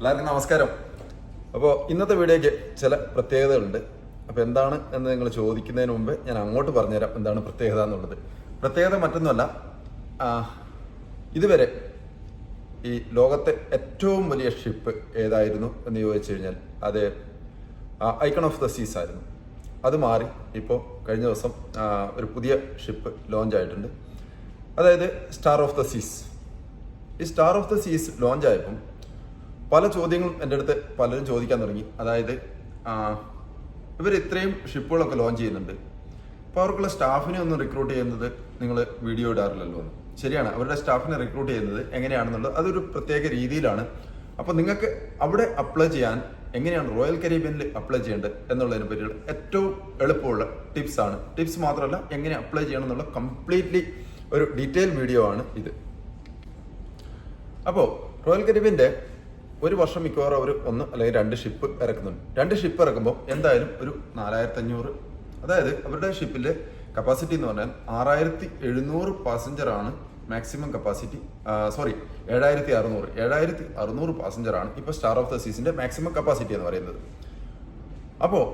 എല്ലാവർക്കും നമസ്കാരം. അപ്പോൾ ഇന്നത്തെ വീഡിയോയ്ക്ക് ചില പ്രത്യേകതകളുണ്ട്. അപ്പോൾ എന്താണ് എന്ന് നിങ്ങൾ ചോദിക്കുന്നതിന് മുമ്പ് ഞാൻ അങ്ങോട്ട് പറഞ്ഞുതരാം എന്താണ് പ്രത്യേകത എന്നുള്ളത്. പ്രത്യേകത മറ്റൊന്നുമല്ല ഇതുവരെ ഈ ലോകത്തെ ഏറ്റവും വലിയ ഷിപ്പ് ഏതായിരുന്നു എന്ന് ചോദിച്ചു കഴിഞ്ഞാൽ അത് ഐക്കൺ ഓഫ് ദ സീസ് ആയിരുന്നു. അത് മാറി ഇപ്പോൾ കഴിഞ്ഞ ദിവസം ഒരു പുതിയ ഷിപ്പ് ലോഞ്ച് ആയിട്ടുണ്ട്. അതായത് സ്റ്റാർ ഓഫ് ദ സീസ് ഈ star of the seas launch ആയപ്പം പല ചോദ്യങ്ങളും എന്റെ അടുത്ത് പലരും ചോദിക്കാൻ തുടങ്ങി. അതായത് ഇവർ ഇത്രയും ഷിപ്പുകളൊക്കെ ലോഞ്ച് ചെയ്യുന്നുണ്ട്. അപ്പോൾ അവർക്കുള്ള സ്റ്റാഫിനെ ഒന്നും റിക്രൂട്ട് ചെയ്യുന്നത് നിങ്ങൾ വീഡിയോ ഇടാറില്ലല്ലോ എന്ന്. ശരിയാണ് അവരുടെ സ്റ്റാഫിനെ റിക്രൂട്ട് ചെയ്യുന്നത് എങ്ങനെയാണെന്നുള്ളത് അതൊരു പ്രത്യേക രീതിയിലാണ്. അപ്പോൾ നിങ്ങൾക്ക് അവിടെ അപ്ലൈ ചെയ്യാൻ എങ്ങനെയാണ് റോയൽ കരീബിയനിൽ അപ്ലൈ ചെയ്യേണ്ടത് എന്നുള്ളതിനെ പറ്റിയുള്ള ഏറ്റവും എളുപ്പമുള്ള ടിപ്സ് ആണ്. ടിപ്സ് മാത്രമല്ല എങ്ങനെ അപ്ലൈ ചെയ്യണം എന്നുള്ള കംപ്ലീറ്റ്ലി ഒരു ഡീറ്റെയിൽ വീഡിയോ ആണ് ഇത്. അപ്പോൾ റോയൽ കരീബിയന്റെ ഒരു വർഷം മിക്കവാറും അവർ ഒന്ന് അല്ലെങ്കിൽ രണ്ട് ഷിപ്പ് ഇറക്കുന്നുണ്ട്. രണ്ട് ഷിപ്പ് ഇറക്കുമ്പോൾ എന്തായാലും ഒരു നാലായിരത്തി അഞ്ഞൂറ് അതായത് അവരുടെ ഷിപ്പിലെ കപ്പാസിറ്റി എന്ന് പറഞ്ഞാൽ ആറായിരത്തി എഴുന്നൂറ് പാസഞ്ചറാണ് മാക്സിമം കപ്പാസിറ്റി സോറി ഏഴായിരത്തി അറുന്നൂറ് ഏഴായിരത്തി അറുന്നൂറ് പാസഞ്ചറാണ് ഇപ്പോൾ സ്റ്റാർ ഓഫ് ദ സീസിന്റെ മാക്സിമം കപ്പാസിറ്റി എന്ന് പറയുന്നത്. അപ്പോൾ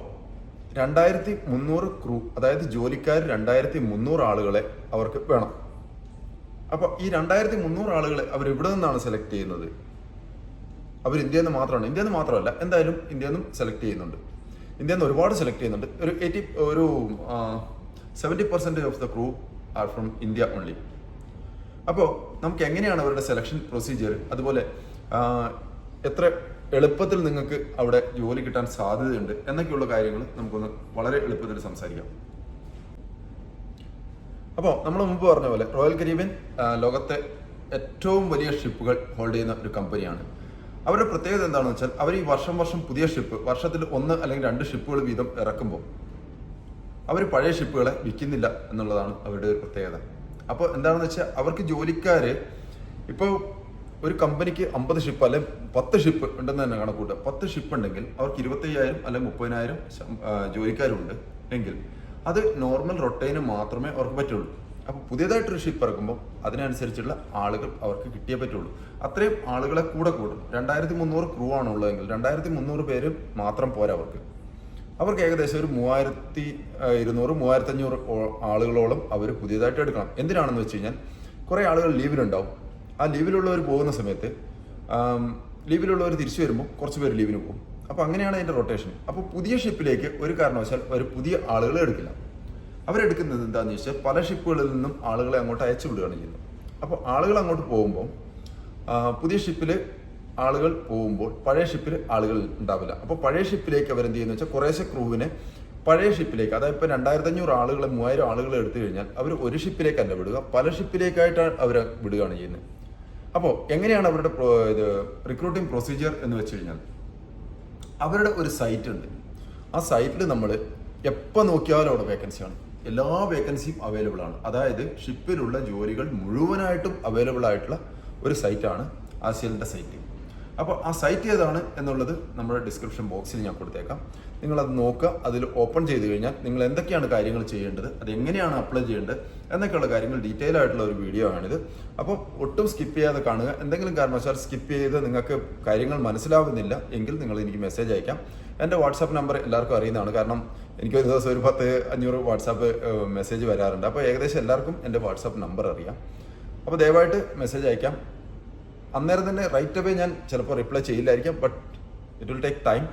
രണ്ടായിരത്തി മുന്നൂറ് ക്രൂ അതായത് ജോലിക്കാർ രണ്ടായിരത്തി മുന്നൂറ് ആളുകളെ അവർക്ക് വേണം. അപ്പോൾ ഈ രണ്ടായിരത്തി മുന്നൂറ് ആളുകളെ അവർ എവിടെ നിന്നാണ് സെലക്ട് ചെയ്യുന്നത്? അവർ ഇന്ത്യയിൽ നിന്ന് മാത്രമാണ്. ഇന്ത്യയിൽ നിന്ന് മാത്രമല്ല എന്തായാലും ഇന്ത്യയിൽ നിന്നും സെലക്ട് ചെയ്യുന്നുണ്ട്. ഇന്ത്യയിൽ നിന്ന് ഒരുപാട് സെലക്ട് ചെയ്യുന്നുണ്ട്. ഒരു എയ്റ്റി ഒരു seventy percentage of the crew are from India only അപ്പോൾ നമുക്ക് എങ്ങനെയാണ് അവരുടെ സെലക്ഷൻ പ്രൊസീജിയർ അതുപോലെ എത്ര എളുപ്പത്തിൽ നിങ്ങൾക്ക് അവിടെ ജോലി കിട്ടാൻ സാധ്യതയുണ്ട് എന്നൊക്കെയുള്ള കാര്യങ്ങൾ നമുക്കൊന്ന് വളരെ എളുപ്പത്തിൽ സംസാരിക്കാം. അപ്പോൾ നമ്മൾ മുമ്പ് പറഞ്ഞ പോലെ റോയൽ കരീബിയൻ ലോകത്തെ ഏറ്റവും വലിയ ഷിപ്പുകൾ ഹോൾഡ് ചെയ്യുന്ന ഒരു കമ്പനിയാണ് അവരുടെ പ്രത്യേകത എന്താണെന്ന് വെച്ചാൽ അവർ ഈ വർഷം വർഷം പുതിയ ഷിപ്പ് വർഷത്തിൽ ഒന്ന് അല്ലെങ്കിൽ രണ്ട് ഷിപ്പുകൾ വീതം ഇറക്കുമ്പോൾ അവർ പഴയ ഷിപ്പുകളെ വിൽക്കുന്നില്ല എന്നുള്ളതാണ് അവരുടെ ഒരു പ്രത്യേകത. അപ്പോൾ എന്താണെന്ന് വെച്ചാൽ അവർക്ക് ജോലിക്കാർ ഇപ്പോൾ ഒരു കമ്പനിക്ക് അമ്പത് ഷിപ്പ് അല്ലെങ്കിൽ പത്ത് ഷിപ്പ് ഉണ്ടെന്ന് തന്നെ കണക്കൂട്ടുക പത്ത് ഷിപ്പ് ഉണ്ടെങ്കിൽ അവർക്ക് ഇരുപത്തയ്യായിരം അല്ലെങ്കിൽ മുപ്പതിനായിരം ജോലിക്കാരുണ്ട് എങ്കിൽ അത് നോർമൽ റൊട്ടൈന് മാത്രമേ അവർക്ക് പറ്റുള്ളൂ. അപ്പോൾ പുതിയതായിട്ടൊരു ഷിപ്പ് ഇറക്കുമ്പോൾ അതിനനുസരിച്ചുള്ള ആളുകൾ അവർക്ക് കിട്ടിയേ പറ്റുള്ളൂ. അത്രയും ആളുകളെ കൂടെ കൂടും. രണ്ടായിരത്തി മുന്നൂറ് ക്രൂ ആണ് ഉള്ളതെങ്കിൽ രണ്ടായിരത്തി മുന്നൂറ് പേര് മാത്രം പോരാ അവർക്ക്. അവർക്ക് ഏകദേശം ഒരു മൂവായിരത്തി ഇരുന്നൂറ് മൂവായിരത്തി അഞ്ഞൂറ് ആളുകളോളം അവർ പുതിയതായിട്ട് എടുക്കണം. എന്തിനാണെന്ന് വെച്ച് കഴിഞ്ഞാൽ കുറേ ആളുകൾ ലീവിലുണ്ടാവും. ആ ലീവിലുള്ളവർ പോകുന്ന സമയത്ത് ലീവിലുള്ളവർ തിരിച്ചു വരുമ്പോൾ കുറച്ച് പേര് ലീവിന് പോകും. അപ്പോൾ അങ്ങനെയാണ് അതിന്റെ റൊട്ടേഷൻ അപ്പോൾ പുതിയ ഷിപ്പിലേക്ക് ഒരു കാരണവശാൽ ഒരു പുതിയ ആളുകളെ എടുക്കില്ല. അവരെടുക്കുന്നത് എന്താണെന്ന് ചോദിച്ചാൽ പല ഷിപ്പുകളിൽ നിന്നും ആളുകളെ അങ്ങോട്ട് അയച്ചു വിടുകയാണ് ചെയ്യുന്നത്. അപ്പോൾ ആളുകൾ അങ്ങോട്ട് പോകുമ്പോൾ പുതിയ ഷിപ്പിൽ ആളുകൾ പോകുമ്പോൾ പഴയ ഷിപ്പിൽ ആളുകൾ ഉണ്ടാവില്ല. അപ്പോൾ പഴയ ഷിപ്പിലേക്ക് അവർ എന്ത് ചെയ്യുന്നു വെച്ചാൽ കുറേശ്ശെ ക്രൂവിനെ പഴയ ഷിപ്പിലേക്ക് അതായത് ഇപ്പോൾ രണ്ടായിരത്തി അഞ്ഞൂറ് ആളുകളെ മൂവായിരം ആളുകളെ എടുത്തു കഴിഞ്ഞാൽ അവർ ഒരു ഷിപ്പിലേക്കല്ല വിടുക പല ഷിപ്പിലേക്കായിട്ടാണ് അവർ വിടുകയാണ് ചെയ്യുന്നത്. അപ്പോൾ എങ്ങനെയാണ് അവരുടെ ഇത് റിക്രൂട്ടിംഗ് പ്രൊസീജിയർ എന്ന് വെച്ച് കഴിഞ്ഞാൽ അവരുടെ ഒരു സൈറ്റ് ഉണ്ട്. ആ സൈറ്റിൽ നമ്മൾ എപ്പോൾ നോക്കിയാലും അവിടെ വേക്കൻസിയാണ് എല്ലാ വേക്കൻസിയും അവൈലബിൾ ആണ്. അതായത് ഷിപ്പിലുള്ള ജോലികൾ മുഴുവനായിട്ടും അവൈലബിൾ ആയിട്ടുള്ള ഒരു സൈറ്റാണ് ആസിയലിന്റെ സൈറ്റ് അപ്പോൾ ആ സൈറ്റ് ഏതാണ് എന്നുള്ളത് നമ്മുടെ ഡിസ്ക്രിപ്ഷൻ ബോക്സിൽ ഞാൻ കൊടുത്തേക്കാം. നിങ്ങളത് നോക്കുക അതിൽ ഓപ്പൺ ചെയ്ത് കഴിഞ്ഞാൽ നിങ്ങൾ എന്തൊക്കെയാണ് കാര്യങ്ങൾ ചെയ്യേണ്ടത് അത് എങ്ങനെയാണ് അപ്ലൈ ചെയ്യേണ്ടത് എന്നൊക്കെയുള്ള കാര്യങ്ങൾ ഡീറ്റെയിൽ ആയിട്ടുള്ള ഒരു വീഡിയോ ആണിത്. അപ്പോൾ ഒട്ടും സ്കിപ്പ് ചെയ്യാതെ കാണുക. എന്തെങ്കിലും കാരണവശാൽ സ്കിപ്പ് ചെയ്ത് നിങ്ങൾക്ക് കാര്യങ്ങൾ മനസ്സിലാവുന്നില്ല എങ്കിൽ നിങ്ങൾ എനിക്ക് മെസ്സേജ് അയക്കാം. എന്റെ വാട്സാപ്പ് നമ്പർ എല്ലാവർക്കും അറിയുന്നതാണ്. കാരണം എനിക്ക് ഒരു ദിവസം ഒരു പത്ത് അഞ്ഞൂറ് വാട്സാപ്പ് മെസ്സേജ് വരാറുണ്ട്. അപ്പോൾ ഏകദേശം എല്ലാവർക്കും എന്റെ വാട്സാപ്പ് നമ്പർ അറിയാം. അപ്പോൾ ദയവായിട്ട് മെസ്സേജ് അയക്കാം. അന്നേരം തന്നെ റൈറ്റ് അവേ ഞാൻ ചിലപ്പോൾ reply ചെയ്യില്ലായിരിക്കാം but it will take time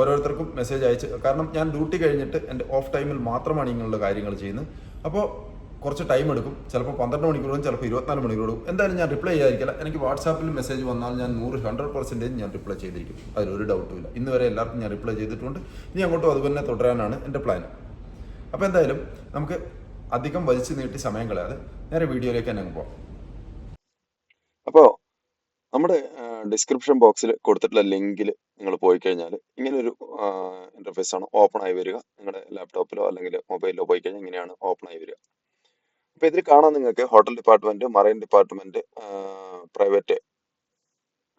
ഓരോരുത്തർക്കും മെസ്സേജ് അയച്ച് കാരണം ഞാൻ ഡ്യൂട്ടി കഴിഞ്ഞിട്ട് എന്റെ ഓഫ് ടൈമിൽ മാത്രമാണ് ഇങ്ങനെയുള്ള കാര്യങ്ങൾ ചെയ്യുന്നത്. അപ്പോൾ കുറച്ച് ടൈം എടുക്കും. ചിലപ്പോൾ പന്ത്രണ്ട് മണിക്കൂറും ചിലപ്പോൾ ഇരുപത്തിനാല് മണിക്കൂറും എന്തായാലും ഞാൻ റിപ്ലൈ ചെയ്യാതിരിക്കില്ല. എനിക്ക് വാട്സാപ്പിൽ മെസ്സേജ് വന്നാൽ ഞാൻ നൂറ് ഹൺഡ്രഡ് പെർസെന്റേജ് ഞാൻ റിപ്ലൈ ചെയ്തിരിക്കും. അതിലൊരു ഡൗട്ടും ഇല്ല. ഇന്ന് വരെ എല്ലാവർക്കും ഞാൻ റിപ്ലൈ ചെയ്തിട്ടുണ്ട്. ഇനി അങ്ങോട്ടും അതുപോലെ തുടരാനാണ് എന്റെ പ്ലാൻ അപ്പോൾ എന്തായാലും നമുക്ക് അധികം വലിച്ചു നീട്ടി സമയം കളയാതെ നേരെ വീഡിയോയിലേക്ക് തന്നെ അങ്ങ് പോകാം അപ്പോൾ നമ്മുടെ ഡിസ്ക്രിപ്ഷൻ ബോക്സിൽ കൊടുത്തിട്ടുള്ള ലിങ്കിൽ നിങ്ങൾ പോയി കഴിഞ്ഞാൽ ഇങ്ങനൊരു ഇന്റർഫേസ് ആണ് ഓപ്പൺ ആയി വരിക. നിങ്ങളുടെ ലാപ്ടോപ്പിലോ അല്ലെങ്കിൽ മൊബൈലിലോ പോയി കഴിഞ്ഞാൽ ഇങ്ങനെയാണ് ഓപ്പൺ ആയി വരിക. അപ്പോൾ ഇതിൽ കാണാം നിങ്ങൾക്ക് hotel department marine department private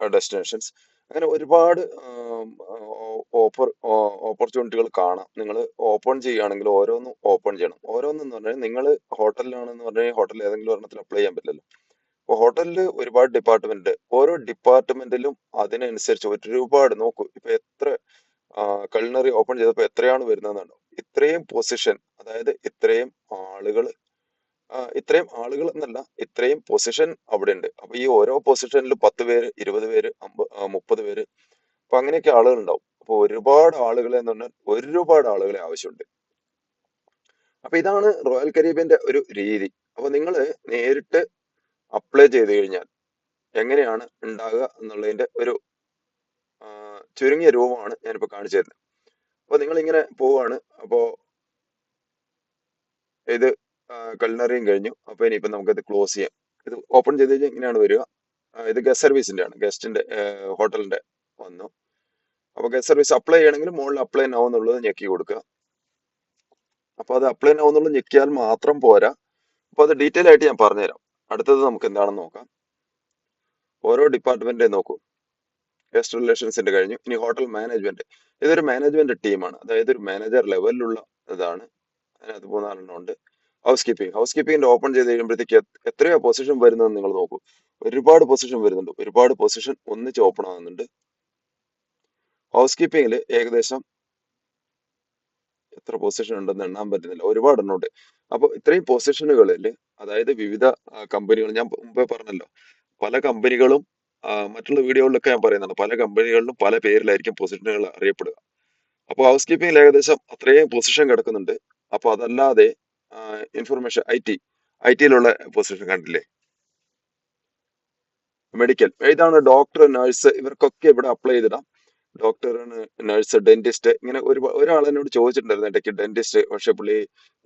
destinations. അങ്ങനെ ഒരുപാട് ഓപ്പർ ഓപ്പർച്യൂണിറ്റികൾ കാണാം. നിങ്ങൾ ഓപ്പൺ ചെയ്യുകയാണെങ്കിൽ ഓരോന്നും ഓപ്പൺ ചെയ്യണം. ഓരോന്നെന്ന് പറഞ്ഞാൽ നിങ്ങൾ ഹോട്ടലിലാണെന്ന് പറഞ്ഞാൽ ഹോട്ടലിൽ ഏതെങ്കിലും ഒരെണ്ണത്തിൽ അപ്ലൈ ചെയ്യാൻ പറ്റില്ലല്ലോ. അപ്പോൾ ഹോട്ടലിൽ ഒരുപാട് ഡിപ്പാർട്ട്മെന്റ് ഓരോ ഡിപ്പാർട്ട്മെന്റിലും അതിനനുസരിച്ച് ഒരുപാട് നോക്കൂ. ഇപ്പൊ എത്ര കൾണറി ഓപ്പൺ ചെയ്തപ്പോൾ എത്രയാണ് വരുന്നതെന്നുണ്ടോ ഇത്രയും പൊസിഷൻ അതായത് ഇത്രയും ആളുകൾ ഇത്രയും ആളുകൾ എന്നല്ല ഇത്രയും പൊസിഷൻ അവിടെ ഉണ്ട് അപ്പൊ ഈ ഓരോ പൊസിഷനിലും പത്ത് പേര് ഇരുപത് പേര് മുപ്പത് പേര് അപ്പൊ അങ്ങനെയൊക്കെ ആളുകൾ ഉണ്ടാവും. അപ്പൊ ഒരുപാട് ആളുകളെ എന്ന് പറഞ്ഞാൽ ഒരുപാട് ആളുകളെ ആവശ്യമുണ്ട്. അപ്പൊ ഇതാണ് റോയൽ കരീബിയന്റെ ഒരു രീതി. അപ്പൊ നിങ്ങൾ നേരിട്ട് അപ്ലൈ ചെയ്ത് കഴിഞ്ഞാൽ എങ്ങനെയാണ് ഉണ്ടാകുക എന്നുള്ളതിന്റെ ഒരു ചുരുങ്ങിയ രൂപമാണ് ഞാനിപ്പോ കാണിച്ചു തരുന്നത്. അപ്പൊ നിങ്ങൾ ഇങ്ങനെ പോവാണ്. അപ്പോ ഇത് കൾണറിയും കഴിഞ്ഞു. അപ്പൊ ഇനിയിപ്പോ നമുക്കത് ക്ലോസ് ചെയ്യാം. ഇത് ഓപ്പൺ ചെയ്ത് കഴിഞ്ഞാൽ ഇങ്ങനെയാണ് വരിക. ഇത് ഗസ്റ്റ് സർവീസിന്റെ ആണ്. ഗസ്റ്റിന്റെ ഹോട്ടലിന്റെ വന്നു. അപ്പൊ ഗസ്റ്റ് സർവീസ് അപ്ലൈ ചെയ്യണമെങ്കിൽ മുകളിൽ അപ്ലൈ നോ ഞെക്കി കൊടുക്കുക. അപ്പോൾ അത് അപ്ലൈ നോ ഞെക്കിയാൽ മാത്രം പോരാ. അപ്പോൾ അത് ഡീറ്റെയിൽ ആയിട്ട് ഞാൻ പറഞ്ഞുതരാം. അടുത്തത് നമുക്ക് എന്താണെന്ന് നോക്കാം. ഓരോ ഡിപ്പാർട്ട്മെന്റേ നോക്കൂ. ഗസ്റ്റ് റിലേഷൻസിന്റെ കഴിഞ്ഞു. ഇനി ഹോട്ടൽ മാനേജ്മെന്റ് ഇതൊരു മാനേജ്മെന്റ് ടീമാണ് അതായത് ഒരു മാനേജർ ലെവലിലുള്ള ഇതാണ്. അതിനകത്ത് മൂന്നാലെണ്ണം ഉണ്ട്. ഹൗസ് കീപ്പിംഗ് ഹൗസ് കീപ്പിംഗിന്റെ ഓപ്പൺ ചെയ്ത് കഴിയുമ്പോഴത്തേക്ക് എത്ര- എത്രയോ പൊസിഷൻ വരുന്നതെന്ന് നിങ്ങൾ നോക്കൂ. ഒരുപാട് പൊസിഷൻ വരുന്നുണ്ട്. ഒരുപാട് പൊസിഷൻ ഒന്നിച്ച് ഓപ്പൺ ആകുന്നുണ്ട്. ഹൗസ് കീപ്പിംഗിൽ ഏകദേശം എത്ര പൊസിഷൻ ഉണ്ടെന്ന് എണ്ണാൻ പറ്റുന്നില്ല. ഒരുപാട് എണ്ണം ഉണ്ട്. അപ്പൊ ഇത്രയും പൊസിഷനുകളിൽ അതായത് വിവിധ കമ്പനികൾ ഞാൻ മുമ്പേ പറഞ്ഞല്ലോ. പല കമ്പനികളും മറ്റുള്ള വീഡിയോകളിലൊക്കെ ഞാൻ പറയുന്നുണ്ട്. പല കമ്പനികളിലും പല പേരിലായിരിക്കും പൊസിഷനുകൾ അറിയപ്പെടുക. അപ്പോൾ ഹൗസ് കീപ്പിംഗിൽ ഏകദേശം അത്രയും പൊസിഷൻ കിടക്കുന്നുണ്ട്. അപ്പൊ അതല്ലാതെ ഇൻഫർമേഷൻ ഐ ടി ഐ ടിയിലുള്ള പൊസിഷൻ കണ്ടില്ലേ? മെഡിക്കൽ ഏതാണ് ഡോക്ടർ നഴ്സ് ഇവർക്കൊക്കെ ഇവിടെ അപ്ലൈ ചെയ്തിടാം. ഡോക്ടർ നഴ്സ് ഡെന്റിസ്റ്റ് ഇങ്ങനെ ഒരു ഒരാൾ എന്നോട് ചോദിച്ചിട്ടുണ്ടായിരുന്നു ഇടയ്ക്ക് ഡെന്റിസ്റ്റ് പക്ഷെ പുള്ളി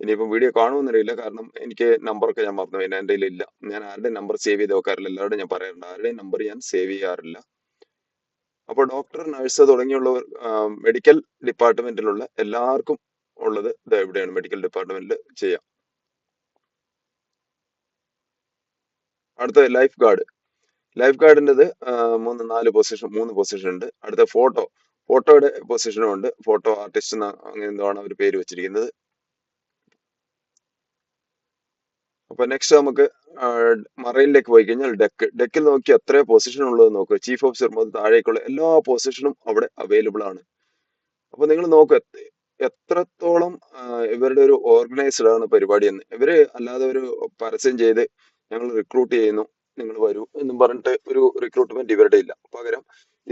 ഇനിയിപ്പം വീഡിയോ കാണുമെന്നറിയില്ല കാരണം എനിക്ക് നമ്പറൊക്കെ ഞാൻ മറന്നു പിന്നെ എന്റെ ഇല്ല ഞാൻ ആരുടെയും നമ്പർ സേവ് ചെയ്ത് വെക്കാറില്ല. എല്ലാവരുടെയും ഞാൻ പറയാറുണ്ട്. ആരുടെയും നമ്പർ ഞാൻ സേവ് ചെയ്യാറില്ല. അപ്പോൾ ഡോക്ടർ നഴ്സ് തുടങ്ങിയുള്ളവർ മെഡിക്കൽ ഡിപ്പാർട്ട്മെന്റിലുള്ള എല്ലാവർക്കും ഉള്ളത്. ഇത് എവിടെയാണ് മെഡിക്കൽ ഡിപ്പാർട്ട്മെന്റിൽ ചെയ്യാം. അടുത്ത ലൈഫ് ഗാർഡ് ലൈഫ് ഗാർഡിന്റെത് മൂന്ന് നാല് പൊസിഷൻ മൂന്ന് പൊസിഷൻ ഉണ്ട്. അടുത്ത ഫോട്ടോ ഫോട്ടോയുടെ പൊസിഷനും ഉണ്ട്. ഫോട്ടോ ആർട്ടിസ്റ്റ് അങ്ങനെ എന്തോ ആണ് അവർ പേര് വെച്ചിരിക്കുന്നത്. അപ്പൊ നെക്സ്റ്റ് നമുക്ക് മറൈനിലേക്ക് പോയി കഴിഞ്ഞാൽ ഡെക്ക് ഡെക്കിൽ നോക്കി എത്ര പൊസിഷൻ ഉള്ളത് നോക്കുക ചീഫ് ഓഫീസർ മുതൽ താഴേക്കുള്ള എല്ലാ പൊസിഷനും അവിടെ അവൈലബിൾ ആണ്. അപ്പൊ നിങ്ങൾ നോക്കുക എത്രത്തോളം ഇവരുടെ ഒരു ഓർഗനൈസ്ഡ് ആണ് പരിപാടി എന്ന്. ഇവർ അല്ലാതെ ഒരു പരസ്യം ചെയ്ത് ഞങ്ങൾ റിക്രൂട്ട് ചെയ്യുന്നു നിങ്ങൾ വരൂ എന്നും പറഞ്ഞിട്ട് ഒരു റിക്രൂട്ട്മെന്റ് ഇവരുടെ ഇല്ല. പകരം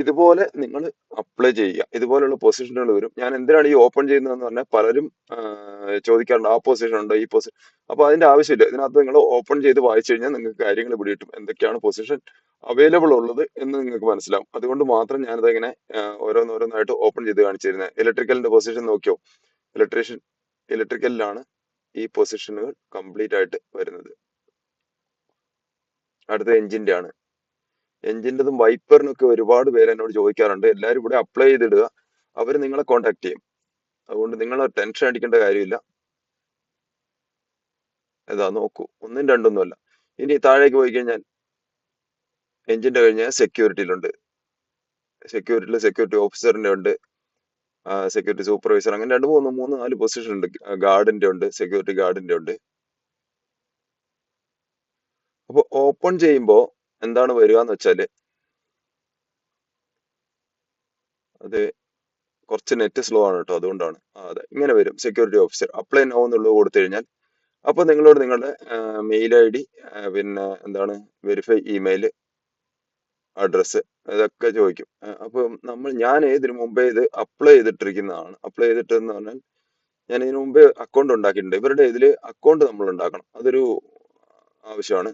ഇതുപോലെ നിങ്ങൾ അപ്ലൈ ചെയ്യുക. ഇതുപോലെയുള്ള പൊസിഷനുകൾ വരും. ഞാൻ എന്തിനാണ് ഈ ഓപ്പൺ ചെയ്യുന്നതെന്ന് പറഞ്ഞാൽ പലരും ചോദിക്കാറുണ്ട് ആ പൊസിഷൻ ഉണ്ട് ഈ പൊസിഷൻ അപ്പൊ അതിന്റെ ആവശ്യമില്ല. ഇതിനകത്ത് നിങ്ങൾ ഓപ്പൺ ചെയ്ത് വായിച്ചു കഴിഞ്ഞാൽ നിങ്ങൾക്ക് കാര്യങ്ങൾ പിടികിട്ടും എന്തൊക്കെയാണ് പൊസിഷൻ അവൈലബിൾ ഉള്ളത് എന്ന് നിങ്ങൾക്ക് മനസ്സിലാവും. അതുകൊണ്ട് മാത്രം ഞാനത് ഇങ്ങനെ ഓരോന്നോരോന്നായിട്ട് ഓപ്പൺ ചെയ്ത് കാണിച്ചു തരുന്നത് ഇലക്ട്രിക്കലിന്റെ പൊസിഷൻ നോക്കിയോ? ഇലക്ട്രീഷ്യൻ ഇലക്ട്രിക്കലിലാണ് ഈ പൊസിഷനുകൾ കംപ്ലീറ്റ് ആയിട്ട് വരുന്നത്. അടുത്ത എഞ്ചിന്റെ ആണ്. എഞ്ചിന്റെതും വൈപ്പറിനൊക്കെ ഒരുപാട് പേര് എന്നോട് ചോദിക്കാറുണ്ട്. എല്ലാവരും ഇവിടെ അപ്ലൈ ചെയ്തിടുക. അവർ നിങ്ങളെ കോൺടാക്ട് ചെയ്യും. അതുകൊണ്ട് നിങ്ങൾ ടെൻഷൻ അടിക്കേണ്ട കാര്യമില്ല. ഇതാ നോക്കൂ. ഒന്നും രണ്ടൊന്നുമല്ല. ഇനി താഴേക്ക് പോയി കഴിഞ്ഞാൽ എൻജിന്റെ കഴിഞ്ഞാൽ സെക്യൂരിറ്റിയിലുണ്ട് സെക്യൂരിറ്റിയിൽ സെക്യൂരിറ്റി ഓഫീസറിന്റെ ഉണ്ട്. സെക്യൂരിറ്റി സൂപ്പർവൈസർ അങ്ങനെ രണ്ട് മൂന്ന് മൂന്ന് നാല് പൊസിഷൻ ഉണ്ട്. ഗാർഡിന്റെ ഉണ്ട് സെക്യൂരിറ്റി ഗാർഡിന്റെ ഉണ്ട്. അപ്പോൾ ഓപ്പൺ ചെയ്യുമ്പോൾ എന്താണ് വരിക എന്ന് വെച്ചാൽ അത് കുറച്ച് നെറ്റ് സ്ലോ ആണ് കേട്ടോ അതുകൊണ്ടാണ്. അതെ ഇങ്ങനെ വരും സെക്യൂരിറ്റി ഓഫീസർ അപ്ലൈ നോ എന്നുള്ളത് കൊടുത്തു കഴിഞ്ഞാൽ അപ്പൊ നിങ്ങളോട് നിങ്ങളുടെ മെയിൽ ഐ ഡി പിന്നെ എന്താണ് വെരിഫൈ ഇമെയിൽ അഡ്രസ്സ് ഇതൊക്കെ ചോദിക്കും. അപ്പൊ നമ്മൾ ഞാൻ ഇതിനു മുമ്പേ ഇത് അപ്ലൈ ചെയ്തിട്ടിരിക്കുന്നതാണ്. അപ്ലൈ ചെയ്തിട്ടെന്ന് പറഞ്ഞാൽ ഞാൻ ഇതിനു മുമ്പേ അക്കൗണ്ട് ഉണ്ടാക്കിയിട്ടുണ്ട്. ഇവരുടെ ഇതിൽ അക്കൗണ്ട് നമ്മൾ ഉണ്ടാക്കണം. അതൊരു ആവശ്യമാണ്.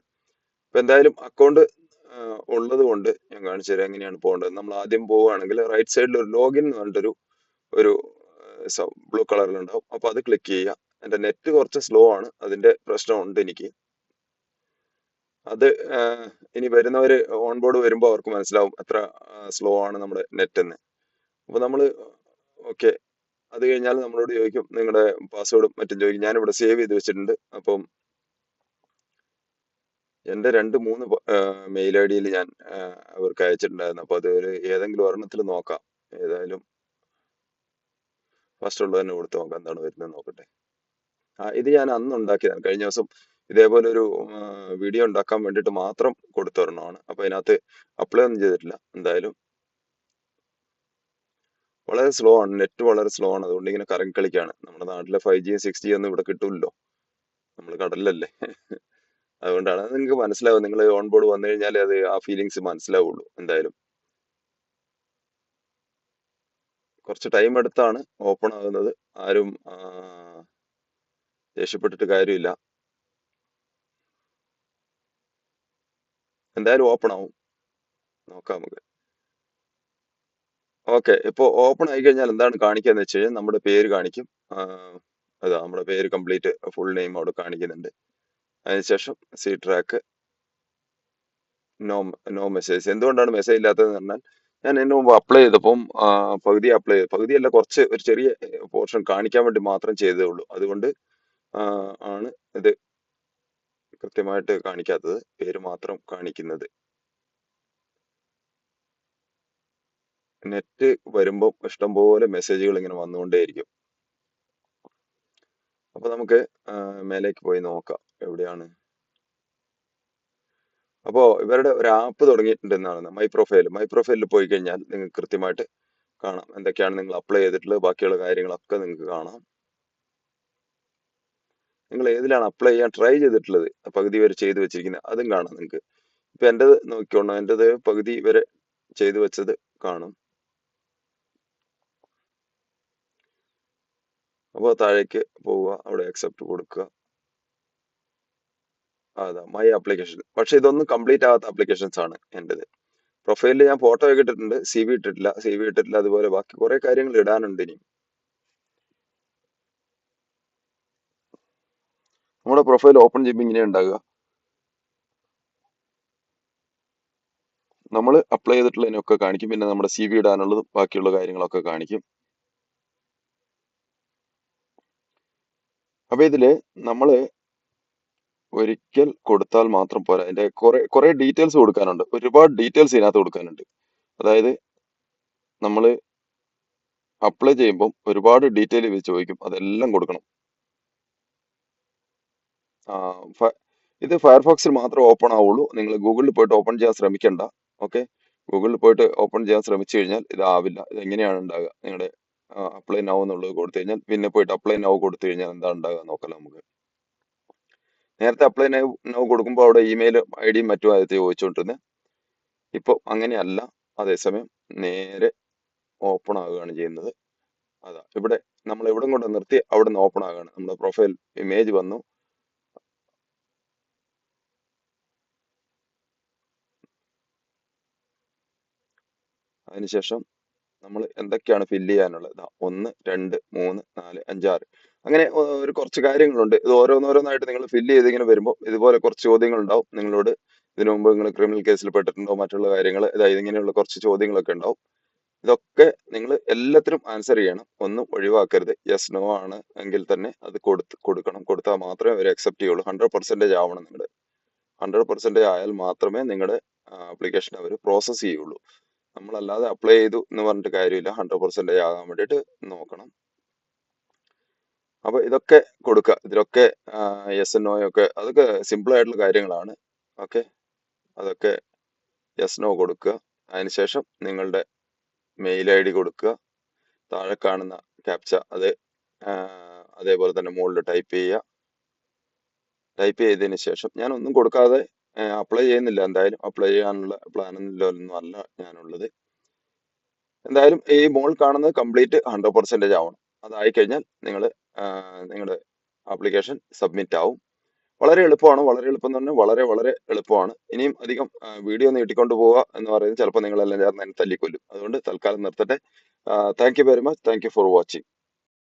അപ്പൊ എന്തായാലും അക്കൗണ്ട് ഉള്ളത് കൊണ്ട് ഞാൻ കാണിച്ചു തരാം എങ്ങനെയാണ് പോകേണ്ടത്. നമ്മൾ ആദ്യം പോവുകയാണെങ്കിൽ റൈറ്റ് സൈഡിൽ ഒരു ലോഗിൻ എന്ന് പറഞ്ഞിട്ടൊരു ഒരു ബ്ലൂ കളറിലുണ്ടാവും അപ്പൊ അത് ക്ലിക്ക് ചെയ്യുക. എന്റെ നെറ്റ് കുറച്ച് സ്ലോ ആണ്. അതിന്റെ പ്രശ്നമുണ്ട് എനിക്ക്. അത് ഇനി വരുന്നവര് ഓൺ ബോർഡ് വരുമ്പോൾ അവർക്ക് മനസ്സിലാവും എത്ര സ്ലോ ആണ് നമ്മുടെ നെറ്റ് എന്ന്. അപ്പൊ നമ്മൾ ഓക്കെ അത് കഴിഞ്ഞാൽ നമ്മളോട് ചോദിക്കും നിങ്ങളുടെ പാസ്വേഡും മറ്റും ചോദിക്കും. ഞാനിവിടെ സേവ് ചെയ്ത് വെച്ചിട്ടുണ്ട്. അപ്പം എന്റെ രണ്ട് മൂന്ന് മെയിൽ ഐ ഡിയിൽ ഞാൻ അവർക്ക് അയച്ചിട്ടുണ്ടായിരുന്നു. അപ്പൊ അത് ഏതെങ്കിലും ഒരെണ്ണത്തിൽ നോക്കാം. ഏതായാലും ഫസ്റ്റ് ഉള്ളത് തന്നെ കൊടുത്ത് നോക്കാം എന്താണ് വരുന്നത് നോക്കട്ടെ. ആ ഇത് ഞാൻ അന്ന് ഉണ്ടാക്കിയതാണ്. കഴിഞ്ഞ ദിവസം ഇതേപോലെ ഒരു വീഡിയോ ഉണ്ടാക്കാൻ വേണ്ടിട്ട് മാത്രം കൊടുത്തൊരെണ്ണമാണ് അപ്പൊ അതിനകത്ത് അപ്ലൈ ഒന്നും ചെയ്തിട്ടില്ല. എന്തായാലും വളരെ സ്ലോ ആണ്. നെറ്റ് വളരെ സ്ലോ ആണ്. അതുകൊണ്ട് ഇങ്ങനെ കറങ്ങി കളിക്കാണ് നമ്മുടെ നാട്ടിലെ ഫൈവ് ജിയും സിക്സ് ജിയും ഒന്നും ഇവിടെ കിട്ടൂല്ലോ നമ്മൾ കടലിലല്ലേ. അതുകൊണ്ടാണ്. അത് നിങ്ങൾക്ക് മനസ്സിലാവും. നിങ്ങൾ ഓൺ ബോർഡ് വന്നു കഴിഞ്ഞാൽ അത് ആ ഫീലിങ്സ് മനസ്സിലാവുള്ളൂ എന്തായാലും. കുറച്ച് ടൈം എടുത്താണ് ഓപ്പൺ ആകുന്നത് ആരും ദേഷ്യപ്പെട്ടിട്ട് കാര്യമില്ല. എന്തായാലും ഓപ്പൺ ആവും. നോക്കാം നമുക്ക്. ഓക്കെ ഇപ്പോൾ ഓപ്പൺ ആയി കഴിഞ്ഞാൽ എന്താണ് കാണിക്കുക എന്ന് വെച്ച് കഴിഞ്ഞാൽ നമ്മുടെ പേര് കാണിക്കും. അതാ നമ്മുടെ പേര് കംപ്ലീറ്റ് ഫുൾ നെയിം അവിടെ കാണിക്കുന്നുണ്ട്. അതിനുശേഷം C track no no message. എന്തുകൊണ്ടാണ് മെസ്സേജ് ഇല്ലാത്തതെന്ന് പറഞ്ഞാൽ ഞാൻ എന്നെ മുമ്പ് അപ്ലൈ ചെയ്തപ്പം പകുതി അപ്ലൈ ചെയ്തു പകുതിയല്ല കുറച്ച് ഒരു ചെറിയ പോർഷൻ കാണിക്കാൻ വേണ്ടി മാത്രം ചെയ്തേ ഉള്ളൂ. അതുകൊണ്ട് ആണ് ഇത് കൃത്യമായിട്ട് കാണിക്കാത്തത്. പേര് മാത്രം കാണിക്കുന്നത്. നെറ്റ് വരുമ്പോൾ ഇഷ്ടംപോലെ മെസ്സേജുകൾ ഇങ്ങനെ വന്നുകൊണ്ടേയിരിക്കും. അപ്പൊ നമുക്ക് മേലേക്ക് പോയി നോക്കാം. എവിടെയാണ്? അപ്പോ ഇവരുടെ ഒരു ആപ്പ് തുടങ്ങിയിട്ടുണ്ടെന്നാണ് മൈ പ്രൊഫൈൽ മൈ പ്രൊഫൈലിൽ പോയി കഴിഞ്ഞാൽ നിങ്ങൾക്ക് കൃത്യമായിട്ട് കാണാം. എന്തൊക്കെയാണ് നിങ്ങൾ അപ്ലൈ ചെയ്തിട്ടുള്ളത് ബാക്കിയുള്ള കാര്യങ്ങളൊക്കെ നിങ്ങൾക്ക് കാണാം. നിങ്ങൾ ഏതിലാണ് അപ്ലൈ ചെയ്യാൻ ട്രൈ ചെയ്തിട്ടുള്ളത് പകുതി വരെ ചെയ്തു വെച്ചിരിക്കുന്നത് അതും കാണാം നിങ്ങൾക്ക്. ഇപ്പൊ എന്റെത് നോക്കിക്കോണം. എന്റെത് പകുതി വരെ ചെയ്തു വെച്ചത് കാണും. അപ്പോൾ താഴേക്ക് പോവുക അവിടെ അക്സെപ്റ്റ് കൊടുക്കുക. അതാ മൈ ആപ്ലിക്കേഷൻ പക്ഷെ ഇതൊന്നും കംപ്ലീറ്റ് ആവാത്ത ആപ്ലിക്കേഷൻസ് ആണ് എന്റെത് പ്രൊഫൈലിൽ ഞാൻ ഫോട്ടോ ഒക്കെ ഇട്ടിട്ടുണ്ട് സി വി ഇട്ടിട്ടില്ല സി വി ഇട്ടിട്ടില്ല അതുപോലെ ബാക്കി കുറെ കാര്യങ്ങൾ ഇടാനുണ്ട് ഇനി. നമ്മുടെ പ്രൊഫൈൽ ഓപ്പൺ ചെയ്യുമ്പോൾ ഇങ്ങനെ ഉണ്ടാകുക നമ്മൾ അപ്ലൈ ചെയ്തിട്ടുള്ളതിനൊക്കെ കാണിക്കും പിന്നെ നമ്മുടെ സി വി ഇടാനുള്ളതും ബാക്കിയുള്ള കാര്യങ്ങളൊക്കെ കാണിക്കും. അപ്പൊ ഇതിൽ നമ്മൾ ഒരിക്കൽ കൊടുത്താൽ മാത്രം പോരാ. അതിന്റെ കുറെ കുറെ ഡീറ്റെയിൽസ് കൊടുക്കാനുണ്ട്. ഒരുപാട് ഡീറ്റെയിൽസ് ഇതിനകത്ത് കൊടുക്കാനുണ്ട്. അതായത് നമ്മൾ അപ്ലൈ ചെയ്യുമ്പോൾ ഒരുപാട് ഡീറ്റെയിൽ ഇത് ചോദിക്കും. അതെല്ലാം കൊടുക്കണം. ഇത് ഫയർഫോക്സിൽ മാത്രം ഓപ്പൺ ആവുള്ളൂ. നിങ്ങൾ ഗൂഗിളിൽ പോയിട്ട് ഓപ്പൺ ചെയ്യാൻ ശ്രമിക്കണ്ട. ഓക്കെ? ഗൂഗിളിൽ പോയിട്ട് ഓപ്പൺ ചെയ്യാൻ ശ്രമിച്ചു കഴിഞ്ഞാൽ ഇതാവില്ല ഇത് എങ്ങനെയാണ് ഉണ്ടാകുക നിങ്ങളുടെ അപ്ലൈ നൗ എന്നുള്ളത് കൊടുത്തു കഴിഞ്ഞാൽ പിന്നെ പോയിട്ട് അപ്ലൈ നൗ കൊടുത്തു കഴിഞ്ഞാൽ എന്താ ഉണ്ടാകുക നോക്കാം നമുക്ക്. നേരത്തെ അപ്ലൈ നൗ കൊടുക്കുമ്പോൾ അവിടെ ഇമെയിൽ ഐ ഡിയും മറ്റും ആദ്യത്തെ ചോദിച്ചുകൊണ്ടിരുന്നത് ഇപ്പോൾ അങ്ങനെയല്ല. അതേസമയം നേരെ ഓപ്പൺ ആവുകയാണ് ചെയ്യുന്നത്. അതാ ഇവിടെ നമ്മൾ എവിടെ കൊണ്ട് നിർത്തി അവിടെ നിന്ന് ഓപ്പൺ ആവുകയാണ് നമ്മുടെ പ്രൊഫൈൽ ഇമേജ് വന്നു. അതിനുശേഷം നമ്മൾ എന്തൊക്കെയാണ് ഫില്ല് ചെയ്യാനുള്ളത്? ഒന്ന് രണ്ട് മൂന്ന് നാല് അഞ്ചാറ്. അങ്ങനെ ഒരു കുറച്ച് കാര്യങ്ങളുണ്ട്. ഇത് ഓരോന്നോരോന്നായിട്ട് നിങ്ങൾ ഫില്ല് ചെയ്ത് ഇങ്ങനെ വരുമ്പോൾ ഇതുപോലെ കുറച്ച് ചോദ്യങ്ങൾ ഉണ്ടാവും നിങ്ങളോട് ഇതിനു മുമ്പ് നിങ്ങൾ ക്രിമിനൽ കേസിൽ പെട്ടിട്ടുണ്ടോ? മറ്റുള്ള കാര്യങ്ങൾ അതായത് ഇങ്ങനെയുള്ള കുറച്ച് ചോദ്യങ്ങളൊക്കെ ഉണ്ടാവും. ഇതൊക്കെ നിങ്ങൾ എല്ലാത്തിനും ആൻസർ ചെയ്യണം. ഒന്നും ഒഴിവാക്കരുത്. യെസ് നോ ആണ് എങ്കിൽ തന്നെ അത് കൊടുത്ത് കൊടുക്കണം. കൊടുത്താൽ മാത്രമേ അവർ അക്സെപ്റ്റ് ചെയ്യുള്ളൂ. ഹൺഡ്രഡ് പെർസെന്റേജ് ആവണം നിങ്ങളുടെ ഹൺഡ്രഡ് പെർസെന്റേജ് ആയാൽ മാത്രമേ നിങ്ങളുടെ ആപ്ലിക്കേഷൻ അവർ പ്രോസസ്സ് ചെയ്യുള്ളൂ. നമ്മളല്ലാതെ അപ്ലൈ ചെയ്തു എന്ന് പറഞ്ഞിട്ട് കാര്യമില്ല. ഹൺഡ്രഡ് പെർസെന്റേജ് ആകാൻ വേണ്ടിയിട്ട് നോക്കണം. അപ്പോൾ ഇതൊക്കെ കൊടുക്കുക. ഇതിലൊക്കെ എസ് എൻ ഒക്കെ അതൊക്കെ സിമ്പിൾ ആയിട്ടുള്ള കാര്യങ്ങളാണ്. ഓക്കെ അതൊക്കെ എസ് നോ കൊടുക്കുക. അതിനുശേഷം നിങ്ങളുടെ മെയിൽ ഐ ഡി കൊടുക്കുക. താഴെ കാണുന്ന ക്യാപ്ച അത് അതേപോലെ തന്നെ മുകളിൽ ടൈപ്പ് ചെയ്യുക. ടൈപ്പ് ചെയ്തതിന് ശേഷം ഞാൻ ഒന്നും കൊടുക്കാതെ അപ്ലൈ ചെയ്യുന്നില്ല. എന്തായാലും അപ്ലൈ ചെയ്യാനുള്ള പ്ലാനൊന്നും അല്ല ഞാനുള്ളത്. എന്തായാലും ഈ മോൾ കാണുന്നത് കംപ്ലീറ്റ് ഹൺഡ്രഡ് പെർസെന്റേജ് ആവണം. അതായി കഴിഞ്ഞാൽ നിങ്ങൾ നിങ്ങളുടെ ആപ്ലിക്കേഷൻ സബ്മിറ്റ് ആവും. വളരെ എളുപ്പമാണ്. വളരെ എളുപ്പം എന്ന് പറഞ്ഞാൽ വളരെ വളരെ എളുപ്പമാണ്. ഇനിയും അധികം വീഡിയോ നീട്ടിക്കൊണ്ട് പോവുക എന്ന് പറയുന്നത് ചിലപ്പോൾ നിങ്ങളെല്ലാം ചേർന്ന് എന്നെ തല്ലിക്കൊല്ലും. അതുകൊണ്ട് തൽക്കാലം നിർത്തട്ടെ. Thank you very much thank you for watching